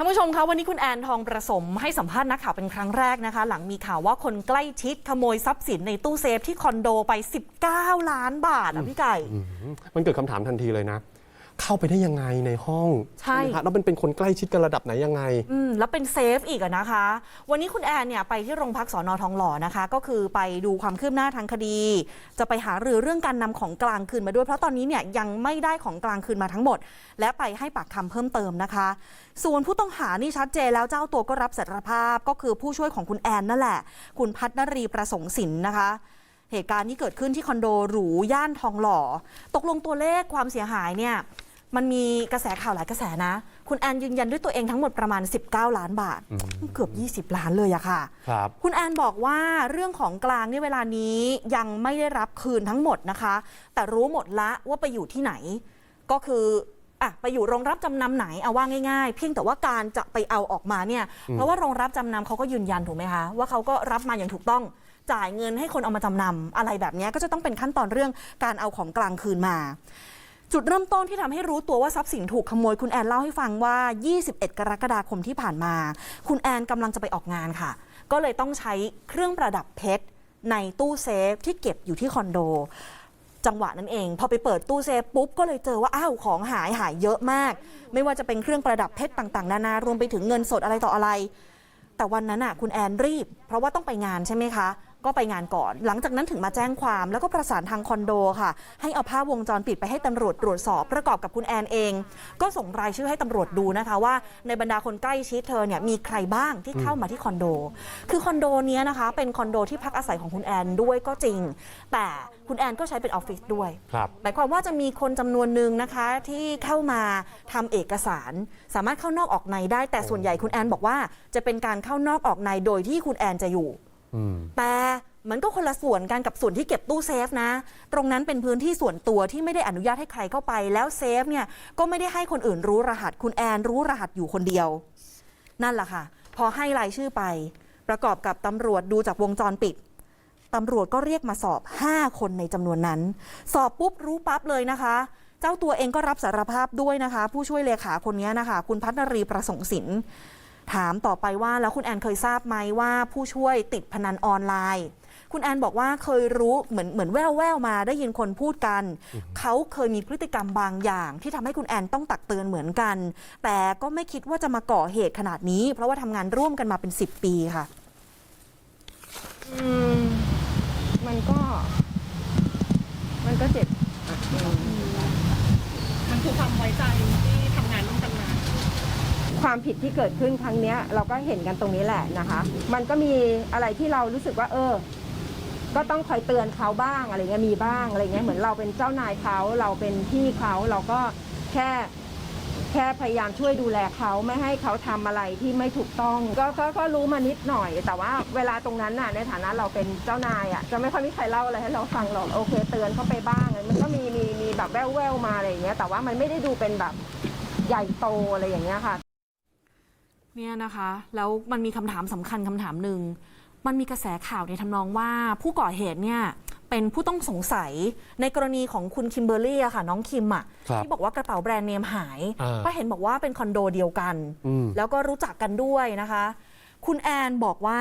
ท่านผู้ชมคะวันนี้คุณแอนทองประสมให้สัมภาษณ์นักข่าวเป็นครั้งแรกนะคะ หลังมีข่าวว่าคนใกล้ชิดขโมยทรัพย์สินในตู้เซฟที่คอนโดไป 19 ล้านบาทอะพี่ไก่มมันเกิดคำถามทันทีเลยนะ เข้าไปได้ยังไงในห้องใช่ไหมฮะแล้วเป็นเป็นคนใกล้ชิดกันระดับไหนยังไง อืมแล้วเป็นเซฟอีกอะนะคะ วันนี้คุณแอนเนี่ยไปที่โรงพักสอนอทองหล่อนะคะ ก็คือไปดูความคืบหน้าทางคดี จะไปหารือเรื่องการนำของกลางคืนมาด้วย เพราะตอนนี้เนี่ยยังไม่ได้ของกลางคืนมาทั้งหมด และไปให้ปากคำเพิ่มเติมนะคะ ส่วนผู้ต้องหานี่ชัดเจนแล้วเจ้าตัวก็รับสารภาพก็คือผู้ช่วยของคุณแอนนั่นแหละ คุณพัฒนรีประสงค์สินนะคะ เหตุการณ์นี้เกิดขึ้นที่คอนโดหรูย่านทองหล่อ ตกลงตัวเลขความเสียหายเนี่ย มันมีกระแสข่าวหลายกระแสนะ คุณแอนยืนยันด้วยตัวเองทั้งหมดประมาณ 19 ล้านบาท เกือบ 20 ล้านเลยอะค่ะครับคุณแอนบอกว่าเรื่องของกลางเนี่ยเวลานี้ยังไม่ได้รับคืนทั้งหมดนะคะ แต่รู้หมดละว่าไปอยู่ที่ไหน ก็คืออะไปอยู่โรงรับจำนำไหนเอาว่าง่ายๆ เพียงแต่ว่าการจะไปเอาออกมาเนี่ย เพราะว่าโรงรับจำนำเขาก็ยืนยันถูกไหมคะ ว่าเขาก็รับมาอย่างถูกต้องจ่ายเงินให้คนเอามาจำนำอะไรแบบเนี้ยก็จะต้องเป็นขั้นตอนเรื่องการเอาของกลางคืนมา จุดเริ่มต้นที่ทำให้รู้ตัวว่าทรัพย์สินถูกขโมย คุณแอนเล่าให้ฟังว่า 21 กรกฎาคมที่ผ่านมา คุณแอนกำลังจะไปออกงานค่ะ ก็เลยต้องใช้เครื่องประดับเพชรในตู้เซฟที่เก็บอยู่ที่คอนโด จังหวะนั้นเอง พอไปเปิดตู้เซฟปุ๊บก็เลยเจอว่าอ้าวของหายหายเยอะมาก ไม่ว่าจะเป็นเครื่องประดับเพชรต่างๆ นานารวมไปถึงเงินสดอะไรต่ออะไร แต่วันนั้นน่ะคุณแอนรีบ เพราะว่าต้องไปงานใช่ไหมคะ ก็ไปงานก่อน หลังจากนั้นถึงมาแจ้งความแล้วก็ประสานทางคอนโดค่ะ ให้เอาภาพวงจรปิดไปให้ตำรวจตรวจสอบประกอบกับคุณแอนเอง ก็ส่งรายชื่อให้ตำรวจดูนะคะว่าในบรรดาคนใกล้ชิดเธอเนี่ยมีใครบ้างที่เข้ามาที่คอนโด คือคอนโดเนี้ยนะคะ เป็นคอนโดที่พักอาศัยของคุณแอนด้วยก็จริง แต่คุณแอนก็ใช้เป็นออฟฟิศด้วยครับหมายความว่าจะมีคนจำนวนหนึ่งนะคะที่เข้ามาทำเอกสาร สามารถเข้านอกออกในได้ แต่ส่วนใหญ่คุณแอนบอกว่าจะเป็นการเข้านอกออกในโดยที่คุณแอนจะอยู่อืม แต่มันก็คนละส่วนกันกับส่วนที่เก็บตู้เซฟนะ ตรงนั้นเป็นพื้นที่ส่วนตัวที่ไม่ได้อนุญาตให้ใครเข้าไป แล้วเซฟเนี่ยก็ไม่ได้ให้คนอื่นรู้รหัส คุณแอนรู้รหัสอยู่คนเดียว นั่นแหละค่ะ พอให้รายชื่อไป ประกอบกับตำรวจดูจากวงจรปิดตำรวจก็เรียกมาสอบ 5 คนในจำนวนนั้น สอบปุ๊บรู้ปั๊บเลยนะคะ เจ้าตัวเองก็รับสารภาพด้วยนะคะ ผู้ช่วยเลขาคนนี้นะคะ คุณพัฒนรีประสงค์สิน ถามต่อไปว่าแล้วคุณแอนเคยทราบไหมว่าผู้ช่วยติดพนันออนไลน์ คุณแอนบอกว่าเคยรู้เหมือนเหมือนแววแววๆมาได้ยินคนพูดกัน เขาเคยมีพฤติกรรมบางอย่าง ที่ทำให้คุณแอนต้องตักเตือนเหมือนกัน แต่ก็ไม่คิดว่าจะมาก่อเหตุขนาดนี้ เพราะว่าทำงานร่วมกันมาเป็น 10 ปีค่ะอืมมันก็ มันก็เจ็บอะอืมมันคือความไว้ใจที่ทำงานร่วมกันมา ความผิดที่เกิดขึ้นครั้งเนี้ย เราก็เห็นกันตรงนี้แหละนะคะ มันก็มีอะไรที่เรารู้สึกว่า เออ ก็ต้องคอยเตือนเขาบ้างอะไรเงี้ยมีบ้างอะไรเงี้ยเหมือนเราเป็นเจ้านายเขาเราเป็นพี่เขาเราก็แค่แค่พยายามช่วยดูแลเขาไม่ให้เขาทำอะไรที่ไม่ถูกต้องก็ก็ก็รู้มานิดหน่อย แต่ว่าเวลาตรงนั้นน่ะในฐานะเราเป็นเจ้านายอะจะไม่ค่อยมีใครเล่าอะไรให้เราฟังหรอกโอเค เตือนเขาไปบ้างมันก็มีมีมีแบบแว่วแววๆมาอะไรอย่างเงี้ยแต่ว่ามันไม่ได้ดูเป็นแบบใหญ่โตอะไรอย่างเงี้ยค่ะ เนี่ยนะคะ แล้วมันมีคำถามสำคัญคำถามหนึ่ง มันมีกระแสข่าวในทำนองว่าผู้ก่อเหตุเนี่ยเป็นผู้ต้องสงสัยในกรณีของคุณคิมเบอร์รี่อะค่ะ น้องคิมอะครับที่บอกว่ากระเป๋าแบรนด์เนมหายอ่าก็เห็นบอกว่าเป็นคอนโดเดียวกัน อืม แล้วก็รู้จักกันด้วยนะคะ คุณแอนบอกว่า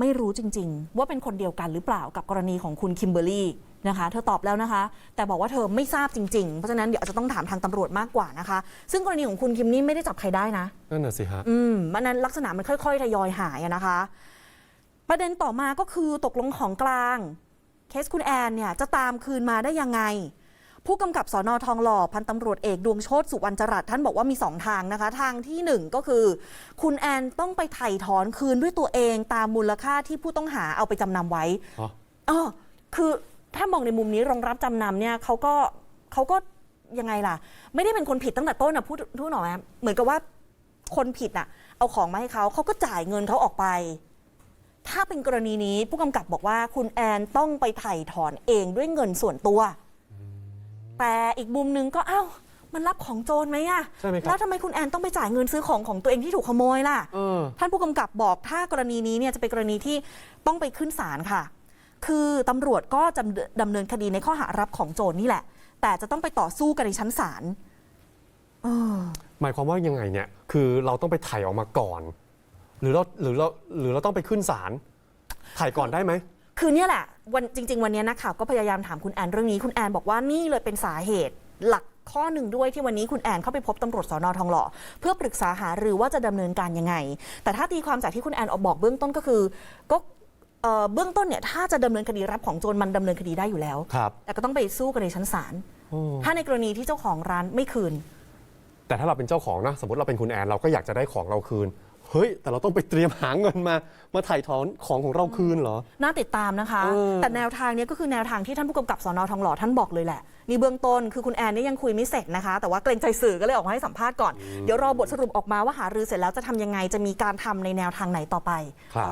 ไม่รู้จริง ๆ ว่าเป็นคนเดียวกันหรือเปล่ากับกรณีของคุณคิมเบอร์รี่ นะคะ เธอตอบแล้วนะคะ แต่บอกว่าเธอไม่ทราบจริงๆ เพราะฉะนั้นเดี๋ยวอาจจะต้องถามทางตำรวจมากกว่านะคะ ซึ่งกรณีของคุณคิมนี่ไม่ได้จับใครได้นะนั่นน่ะสิฮะอืมมันนั้นลักษณะมันค่อย ๆ ทยอยหายอะนะคะ ประเด็นต่อมาก็คือตกลงของกลาง เคสคุณแอนเนี่ยจะตามคืนมาได้ยังไง ผู้กำกับสอนอทองหล่อพันตำรวจเอกดวงโชติสุวรรณจรัสท่านบอกว่ามีสองทางนะคะ ทางที่หนึ่งก็คือ คุณแอนต้องไปไถ่ถอนคืนด้วยตัวเองตามมูลค่าที่ผู้ต้องหาเอาไปจำนำไว้อ๋อเออคือ ถ้ามองในมุมนี้โรงรับจำนำเนี่ยเขาก็เขาก็ยังไงล่ะ ไม่ได้เป็นคนผิดตั้งแต่ต้นอะพูดพูดหน่อยไหมเหมือนกับว่าคนผิดอะเอาของมาให้เขาเขาก็จ่ายเงินเขาออกไป ถ้าเป็นกรณีนี้ผู้กำกับบอกว่าคุณแอนต้องไปไถ่ถอนเองด้วยเงินส่วนตัว แต่อีกมุมหนึงก็อ้าวมันรับของโจรไหมอะใช่ไหมครับ แล้วทำไมคุณแอนต้องไปจ่ายเงินซื้อของของตัวเองที่ถูกขโมยล่ะ เออ ท่านผู้กำกับบอกถ้ากรณีนี้เนี่ยจะเป็นกรณีที่ต้องไปขึ้นศาลค่ะ คือตำรวจก็จะดำเนินคดีในข้อหารับของโจรนี่แหละ แต่จะต้องไปต่อสู้กันในชั้นศาลเออหมายความว่ายังไงเนี่ย คือเราต้องไปถ่ายออกมาก่อน หรือเราหรือเราหรือเราต้องไปขึ้นศาลถ่ายก่อนได้ไหมคือเนี่ยแหละวันจริง ๆ วันนี้นักข่าวก็พยายามถามคุณแอนเรื่องนี้คุณแอนบอกว่านี่เลยเป็นสาเหตุหลักข้อหนึ่งด้วยที่วันนี้คุณแอนเข้าไปพบตำรวจสอนอทองหล่อเพื่อปรึกษาหารือว่าจะดำเนินการยังไง แต่ถ้าตีความจากที่คุณแอนออกบอกเบื้องต้นก็คือ ก็ เอ่อเบื้องต้นเนี่ยถ้าจะดำเนินคดีรับของโจรมันดำเนินคดีได้อยู่แล้วครับแต่ก็ต้องไปสู้กันในชั้นศาล ถ้าในกรณีที่เจ้าของร้านไม่คืน แต่ถ้าเราเป็นเจ้าของนะ สมมติเราเป็นคุณแอนเราก็อยากจะได้ของเราคืน เฮ้ย แต่เราต้องไปเตรียมหาเงินมา มาถ่ายถอนของของเราคืนเหรอ น่าติดตามนะคะเออแต่แนวทางเนี้ยก็คือแนวทางที่ท่านผู้กำกับสอนอทองหล่อท่านบอกเลยแหละนี่เบื้องต้นคือคุณแอนเนี่ยยังคุยไม่เสร็จนะคะ แต่ว่าเกรงใจสื่อก็เลยออกมาให้สัมภาษณ์ก่อน เดี๋ยวรอบทสรุปออกมาว่าหารือเสร็จแล้วจะทำยังไง จะมีการทำในแนวทางไหนต่อไปครับ